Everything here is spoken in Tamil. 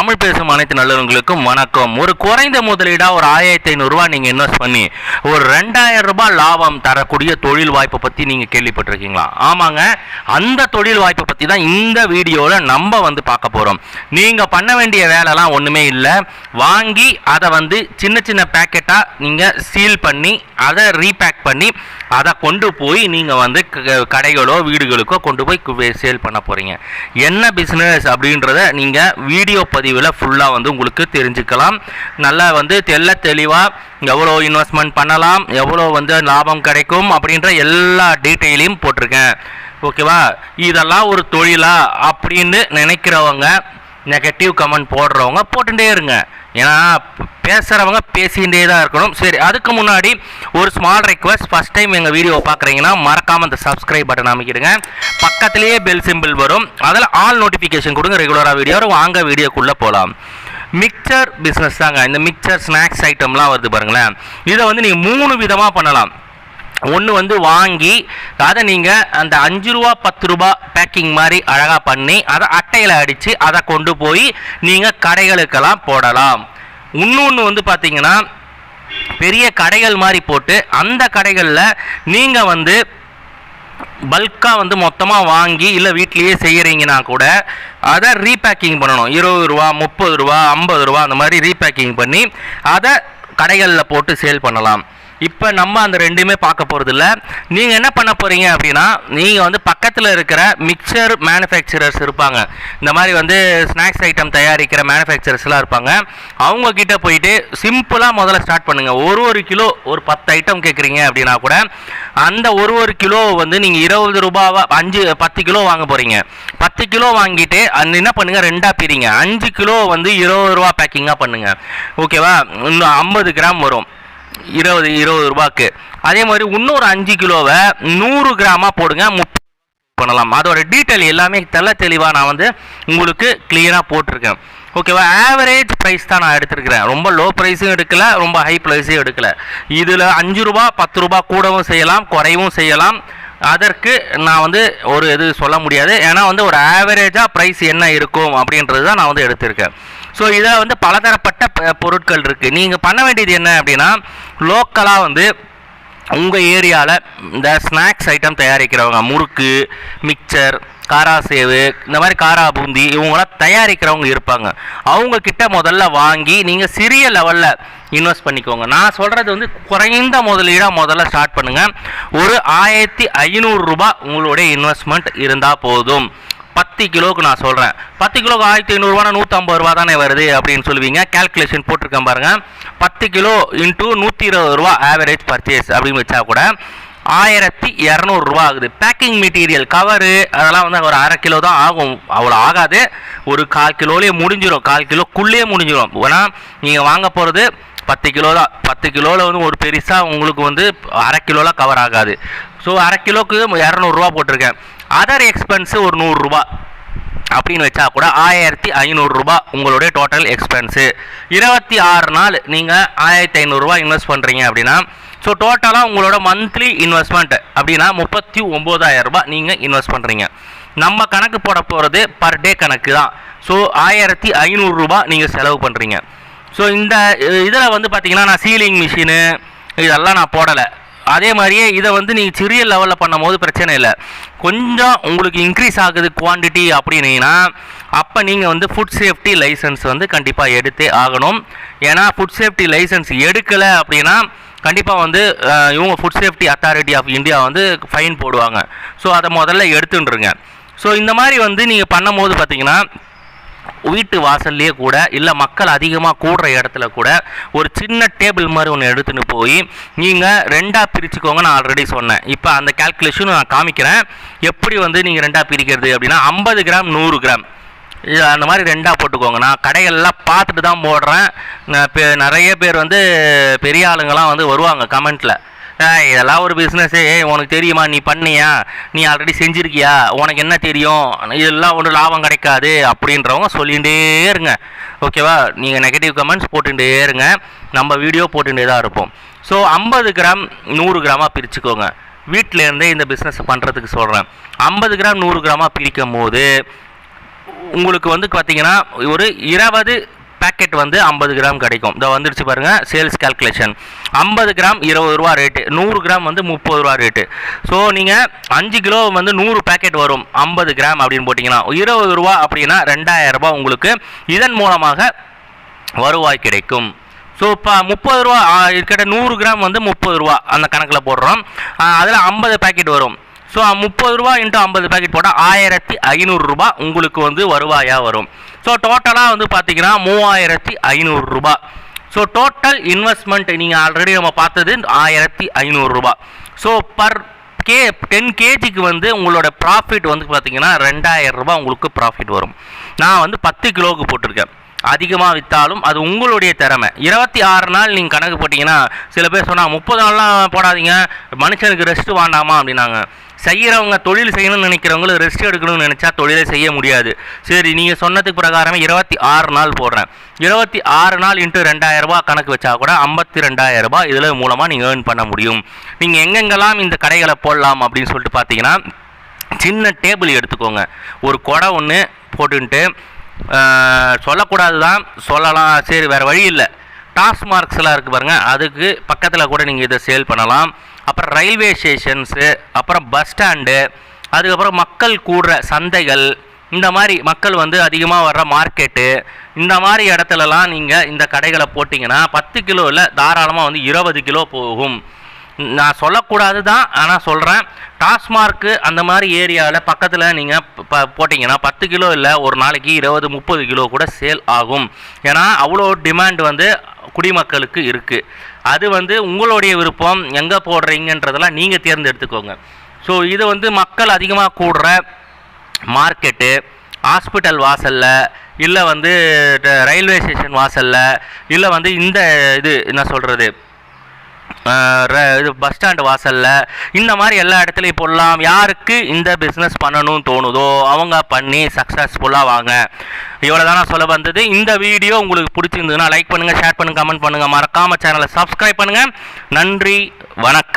தமிழ் பேசும் அனைத்து நல்லவங்களுக்கும் வணக்கம். ஒரு குறைந்த முதலீடாக ஒரு ஆயிரத்தி ஐநூறுரூவா நீங்கள் இன்வெஸ்ட் பண்ணி ஒரு ரெண்டாயிரம் ரூபாய் லாபம் தரக்கூடிய தொழில் வாய்ப்பை பற்றி நீங்கள் கேள்விப்பட்டிருக்கீங்களா? ஆமாங்க. அந்த தொழில் வாய்ப்பை பற்றி தான் இந்த வீடியோவில் நம்ம வந்து பார்க்க போகிறோம் நீங்கள் பண்ண வேண்டிய வேலைலாம் ஒன்றுமே இல்லை. வாங்கி அதை வந்து சின்ன சின்ன பேக்கெட்டாக நீங்கள் சீல் பண்ணி அதை ரீபேக் பண்ணி அதை கொண்டு போய் நீங்கள் வந்து க- கடைகளோ வீடுகளுக்கோ கொண்டு போய் சேல் பண்ண போகிறீங்க என்ன பிஸ்னஸ் அப்படின்றத நீங்கள் வீடியோ பதிவு பதிவில் ஃபுல்லாக வந்து உங்களுக்கு தெரிஞ்சுக்கலாம். நல்லா வந்து தெள்ள தெளிவாக எவ்வளோ இன்வெஸ்ட்மெண்ட் பண்ணலாம் எவ்வளோ வந்து லாபம் கிடைக்கும் அப்படின்ற எல்லா டீட்டெயிலையும் போட்டிருக்கேன். ஓகேவா இதெல்லாம் ஒரு தொழிலா அப்படின்னு நினைக்கிறவங்க நெகட்டிவ் கமெண்ட் போடுறவங்க போட்டுகிட்டே இருங்க. ஏன்னா பேசுகிறவங்க பேசிகிட்டே தான் இருக்கணும். சரி அதுக்கு முன்னாடி ஒரு ஸ்மால் ரெக்வஸ்ட் ஃபஸ்ட் டைம் எங்கள் வீடியோவை பார்க்குறீங்கன்னா மறக்காமல் அந்த சப்ஸ்கிரைப் பட்டன் அமைக்கிடுங்க. பக்கத்துலேயே பெல் சிம்பிள் வரும். அதில் ஆல் நோட்டிஃபிகேஷன் கொடுங்க ரெகுலராக வீடியோ வாங்க வீடியோக்குள்ளே போகலாம் மிக்சர் பிஸ்னஸ் தாங்க. இந்த மிக்சர் ஸ்நாக்ஸ் ஐட்டம்லாம் வருது பாருங்களேன். இதை வந்து நீங்கள் மூணு விதமாக பண்ணலாம். ஒன்று வந்து வாங்கி அதை நீங்கள் அந்த அஞ்சு ரூபா பத்து ரூபா பேக்கிங் மாதிரி அழகாக பண்ணி அதை அட்டையில் அடித்து அதை கொண்டு போய் நீங்கள் கடைகளுக்கெல்லாம் போடலாம். இன்னொன்று வந்து பார்த்தீங்கன்னா பெரிய கடைகள் மாதிரி போட்டு அந்த கடைகளில் நீங்கள் வந்து பல்காக வந்து மொத்தமாக வாங்கி இல்லை வீட்லேயே செய்கிறீங்கன்னா கூட அதை ரீபேக்கிங் பண்ணணும். இருபது ரூபா முப்பது ரூபா ஐம்பது ரூபா அந்த மாதிரி ரீபேக்கிங் பண்ணி அதை கடைகளில் போட்டு சேல் பண்ணலாம். இப்போ நம்ம அந்த ரெண்டுமே பார்க்க போகிறது இல்லை நீங்கள் என்ன பண்ண போகிறீங்க அப்படின்னா நீங்கள் வந்து பக்கத்தில் இருக்கிற மிக்சர் மேனுஃபேக்சரர்ஸ் இருப்பாங்க. இந்த மாதிரி வந்து ஸ்நாக்ஸ் ஐட்டம் தயாரிக்கிற மேனுஃபேக்சரர்ஸ்லாம் இருப்பாங்க. அவங்கக்கிட்ட போயிட்டு சிம்பிளாக முதல்ல ஸ்டார்ட் பண்ணுங்கள் ஒரு ஒரு கிலோ ஒரு பத்து ஐட்டம் கேட்குறீங்க அப்படின்னா கூட அந்த ஒரு ஒரு கிலோ வந்து நீங்கள் இருபது ரூபாவா அஞ்சு பத்து கிலோ வாங்க போகிறீங்க பத்து கிலோ வாங்கிட்டு அந்த என்ன பண்ணுங்கள் ரெண்டாக பிரிங்க. அஞ்சு கிலோ வந்து இருபது ரூபா பேக்கிங்காக பண்ணுங்கள் ஓகேவா? இன்னும் ஐம்பது கிராம் வரும். இருபது இருபது ரூபாய்க்கு. அதே மாதிரி இன்னொரு அஞ்சு கிலோவை நூறு கிராமாக போடுங்க முப்பது பண்ணலாம். அதோட டீட்டெயில் எல்லாமே தெல்ல தெளிவாக நான் வந்து உங்களுக்கு கிளியராக போட்டிருக்கேன். ஓகேவா ஆவரேஜ் ப்ரைஸ் தான் நான் எடுத்திருக்கிறேன். ரொம்ப லோ ப்ரைஸும் எடுக்கல ரொம்ப ஹை ப்ரைஸும் எடுக்கல. இதில் அஞ்சு ரூபா பத்து ரூபா கூடவும் செய்யலாம் குறைவும் செய்யலாம். அதற்கு நான் வந்து ஒரு இது சொல்ல முடியாது. ஏன்னா வந்து ஒரு ஆவரேஜாக ப்ரைஸ் என்ன இருக்கும் அப்படின்றது தான் நான் வந்து எடுத்திருக்கேன். ஸோ இதில் வந்து பலதரப்பட்ட பொருட்கள் இருக்குது நீங்கள் பண்ண வேண்டியது என்ன அப்படின்னா லோக்கலாக வந்து உங்கள் ஏரியாவில் இந்த ஸ்நாக்ஸ் ஐட்டம் தயாரிக்கிறவங்க முறுக்கு மிக்சர் காரா சேவு இந்த மாதிரி காரா பூந்தி இவங்களாம் தயாரிக்கிறவங்க இருப்பாங்க. அவங்கக்கிட்ட முதல்ல வாங்கி நீங்கள் சிறிய லெவலில் இன்வெஸ்ட் பண்ணிக்கோங்க. நான் சொல்கிறது வந்து குறைந்த முதலீடாக முதல்ல ஸ்டார்ட் பண்ணுங்கள் ஒரு ஆயிரத்தி ஐநூறுரூபா உங்களுடைய இன்வெஸ்ட்மெண்ட் இருந்தால் போதும். பத்து கிலோவுக்கு நான் சொல்கிறேன் பத்து கிலோக்கு ஆயிரத்தி ஐநூறுரூவா நூற்றம்பது ரூபா தானே வருது அப்படின்னு சொல்லுவீங்க. கால்குலேஷன் போட்டிருக்கேன் பாருங்கள் பத்து கிலோ இன்ட்டு நூற்றி இருபது ரூபா ஆவரேஜ் பர்ச்சேஸ் அப்படின்னு வச்சா கூட ஆயிரத்தி இரநூறுவா ஆகுது. பேக்கிங் மெட்டீரியல் கவரு அதெல்லாம் வந்து ஒரு அரை கிலோ தான் ஆகும். அவ்வளோ ஆகாது. ஒரு கால் கிலோலேயே முடிஞ்சிடும் கால் கிலோக்குள்ளேயே முடிஞ்சிடும் ஏன்னா நீங்கள் வாங்க போகிறது பத்து கிலோ தான். பத்து கிலோவில் வந்து ஒரு பெருசாக உங்களுக்கு வந்து அரை கிலோலாம் கவர் ஆகாது. ஸோ அரை கிலோக்கு இரநூறுவா போட்டிருக்கேன். அதர் எக்ஸ்பென்ஸு ஒரு நூறுரூவா அப்படின்னு வச்சா கூட ஆயிரத்தி ஐநூறுரூபா உங்களுடைய டோட்டல் எக்ஸ்பென்ஸு இருபத்தி ஆறு நாள் நீங்கள் ஆயிரத்தி ஐநூறுரூவா இன்வெஸ்ட் பண்ணுறீங்க அப்படின்னா ஸோ டோட்டலாக உங்களோட மந்த்லி இன்வெஸ்ட்மெண்ட் அப்படின்னா முப்பத்தி ஒம்போதாயிரம் ரூபாய் நீங்கள் இன்வெஸ்ட் பண்ணுறீங்க நம்ம கணக்கு போட போகிறது பர் டே கணக்கு தான். ஸோ ஆயிரத்தி ஐநூறுரூபா நீங்கள் செலவு பண்ணுறீங்க ஸோ இந்த இதில் வந்து பார்த்தீங்கன்னா நான் சீலிங் மிஷினு இதெல்லாம் நான் போடலை. அதே மாதிரியே இதை வந்து நீங்கள் சிறிய லெவலில் பண்ணும்போது பிரச்சனை இல்லை. கொஞ்சம் உங்களுக்கு இன்க்ரீஸ் ஆகுது குவாண்டிட்டி அப்படின்னீங்கன்னா அப்போ நீங்கள் வந்து ஃபுட் சேஃப்டி லைசன்ஸ் வந்து கண்டிப்பாக எடுத்தே ஆகணும். ஏன்னா ஃபுட் சேஃப்டி லைசன்ஸ் எடுக்கலை அப்படின்னா கண்டிப்பாக வந்து இவங்க food safety authority of India வந்து ஃபைன் போடுவாங்க. ஸோ அதை முதல்ல எடுத்துட்டுருங்க ஸோ இந்த மாதிரி வந்து நீங்கள் பண்ணும்போது பார்த்தீங்கன்னா வீட்டு வாசல்லையே கூட இல்லை மக்கள் அதிகமாக கூடுற இடத்துல கூட ஒரு சின்ன டேபிள் மாதிரி ஒன்று எடுத்துன்னு போய் நீங்கள் ரெண்டாக பிரிச்சுக்கோங்க நான் ஆல்ரெடி சொன்னேன். இப்போ அந்த கால்குலேஷன் நான் காமிக்கிறேன். எப்படி வந்து நீங்கள் ரெண்டாக பிரிக்கிறது அப்படின்னா ஐம்பது கிராம் நூறு கிராம். அந்த மாதிரி ரெண்டாக போட்டுக்கோங்க. நான் கடைகள்லாம் பார்த்துட்டு தான் போடுறேன். நான் நிறைய பேர் வந்து பெரிய ஆளுங்கெல்லாம் வந்து வருவாங்க கமெண்ட்டில் இதெல்லாம் ஒரு பிஸ்னஸ்ஸு உனக்கு தெரியுமா? நீ பண்ணியா? நீ ஆல்ரெடி செஞ்சுருக்கியா? உனக்கு என்ன தெரியும்? இதெல்லாம் ஒன்றும் லாபம் கிடைக்காது. அப்படின்றவங்க சொல்லிகிட்டே இருங்க. ஓகேவா நீங்கள் நெகட்டிவ் கமெண்ட்ஸ் போட்டுகிட்டே இருங்க. நம்ம வீடியோ போட்டுகிட்டே தான் இருப்போம். ஸோ ஐம்பது கிராம் நூறு கிராமாக பிரிச்சுக்கோங்க. வீட்டிலேருந்தே இந்த பிஸ்னஸ் பண்ணுறதுக்கு சொல்கிறேன் ஐம்பது கிராம் நூறு கிராமாக பிரிக்கும் போது உங்களுக்கு வந்து பார்த்தீங்கன்னா ஒரு இருபது பேக்கெட் வந்து ஐம்பது கிராம் கிடைக்கும். இதை வந்துடுச்சு பாருங்க சேல்ஸ் கால்குலேஷன் ஐம்பது கிராம் இருபது ரூபா ரேட்டு நூறு கிராம் வந்து முப்பது ரூபா ரேட்டு ஸோ நீங்கள் அஞ்சு கிலோ வந்து நூறு பேக்கெட் வரும் ஐம்பது கிராம் அப்படின்னு போட்டிங்கன்னா இருபது ரூபா அப்படின்னா ரெண்டாயிரம் ரூபா உங்களுக்கு இதன் மூலமாக வருவாய் கிடைக்கும். ஸோ இப்போ முப்பது ரூபா இருக்கிற நூறு கிராம் வந்து முப்பது ரூபா அந்த கணக்கில் போடுறோம். அதில் ஐம்பது பேக்கெட் வரும். ஸோ முப்பது ரூபா இன்ட்டு ஐம்பது பேக்கெட் போட்டால் ஆயிரத்தி ஐநூறுரூபா உங்களுக்கு வந்து வருவாயாக வரும். ஸோ டோட்டலாக வந்து பார்த்தீங்கன்னா மூவாயிரத்தி ஐநூறுரூபா ஸோ டோட்டல் இன்வெஸ்ட்மெண்ட் நீங்கள் ஆல்ரெடி நம்ம பார்த்தது ஆயிரத்தி ஐநூறுரூபா ஸோ பர் கே டென் கேஜிக்கு வந்து உங்களோட ப்ராஃபிட் வந்து பார்த்தீங்கன்னா ரெண்டாயிரம் ரூபாய் உங்களுக்கு ப்ராஃபிட் வரும். நான் வந்து பத்து கிலோவுக்கு போட்டிருக்கேன். அதிகமாக விற்றாலும் அது உங்களுடைய திறமை. இருபத்தி ஆறு நாள் நீங்கள் கணக்கு போட்டிங்கன்னா சில பேர் சொன்னால் முப்பது நாள்லாம் போடாதீங்க. மனுஷனுக்கு ரெஸ்ட் வேண்டாமா? அப்படின்னாங்க. செய்கிறவங்க தொழில் செய்யணும்னு நினைக்கிறவங்களுக்கு ரெஸ்ட் எடுக்கணும்னு நினச்சா தொழிலை செய்ய முடியாது. சரி நீங்கள் சொன்னதுக்கு பிரகாரமே இருபத்தி ஆறு நாள் போடுறேன். இருபத்தி ஆறு நாள் இன்ட்டு ரெண்டாயிரம் கணக்கு வச்சா கூட ஐம்பத்தி ரெண்டாயிரம் ரூபாய் இதில் மூலமாக நீங்கள் ஏர்ன் பண்ண முடியும். நீங்கள் எங்கெங்கெல்லாம் இந்த கடைகளை போடலாம் அப்படின்னு சொல்லிட்டு பார்த்தீங்கன்னா சின்ன டேபிள் எடுத்துக்கோங்க. ஒரு குடம் ஒன்று போட்டுன்ட்டு சொல்லக்கூடாது தான் சொல்லலாம் சரி வேறு வழி இல்லை. டாஸ்மார்க்ஸ்லாம் இருக்குது பாருங்கள் அதுக்கு பக்கத்தில் கூட நீங்கள் இதை சேல் பண்ணலாம். அப்புறம் ரயில்வே ஸ்டேஷன்ஸு அப்புறம் பஸ் ஸ்டாண்டு அதுக்கப்புறம் மக்கள் கூடுற சந்தைகள் இந்த மாதிரி மக்கள் வந்து அதிகமாக வர்ற மார்க்கெட்டு இந்த மாதிரி இடத்துலலாம் நீங்கள் இந்த கடைகளை போட்டிங்கன்னா பத்து கிலோவில் தாராளமாக வந்து இருபது கிலோ போகும். நான் சொல்லக்கூடாது தான் ஆனால் சொல்கிறேன் டாஸ்மார்க்கு அந்த மாதிரி ஏரியாவில் பக்கத்தில் நீங்கள் இப்போ போட்டிங்கன்னா பத்து கிலோ இல்லை ஒரு நாளைக்கு இருபது முப்பது கிலோ கூட சேல் ஆகும். ஏன்னா அவ்வளோ டிமாண்ட் வந்து குடிமக்களுக்கு இருக்குது அது வந்து உங்களுடைய விருப்பம் எங்கே போடுறீங்கன்றதெல்லாம் நீங்கள் தேர்ந்தெடுத்துக்கோங்க. ஸோ இது வந்து மக்கள் அதிகமாக கூடுற மார்க்கெட்டு. ஹாஸ்பிட்டல் வாசலில் இல்லை வந்து ரயில்வே ஸ்டேஷன் வாசலில் இல்லை வந்து இந்த இது என்ன சொல்கிறது இது பஸ் ஸ்டாண்டு வாசலில். இந்த மாதிரி எல்லா இடத்துலையும் போடலாம் யாருக்கு இந்த பிஸ்னஸ் பண்ணணும்னு தோணுதோ அவங்க பண்ணி சக்ஸஸ்ஃபுல்லாக வாங்க. இவ்வளோ நான் சொல்ல வந்தது. இந்த வீடியோ உங்களுக்கு பிடிச்சிருந்ததுன்னா லைக் பண்ணுங்கள் ஷேர் பண்ணுங்கள் கமெண்ட் பண்ணுங்கள் மறக்காமல் சேனலை சப்ஸ்கிரைப் பண்ணுங்கள் நன்றி வணக்கம்.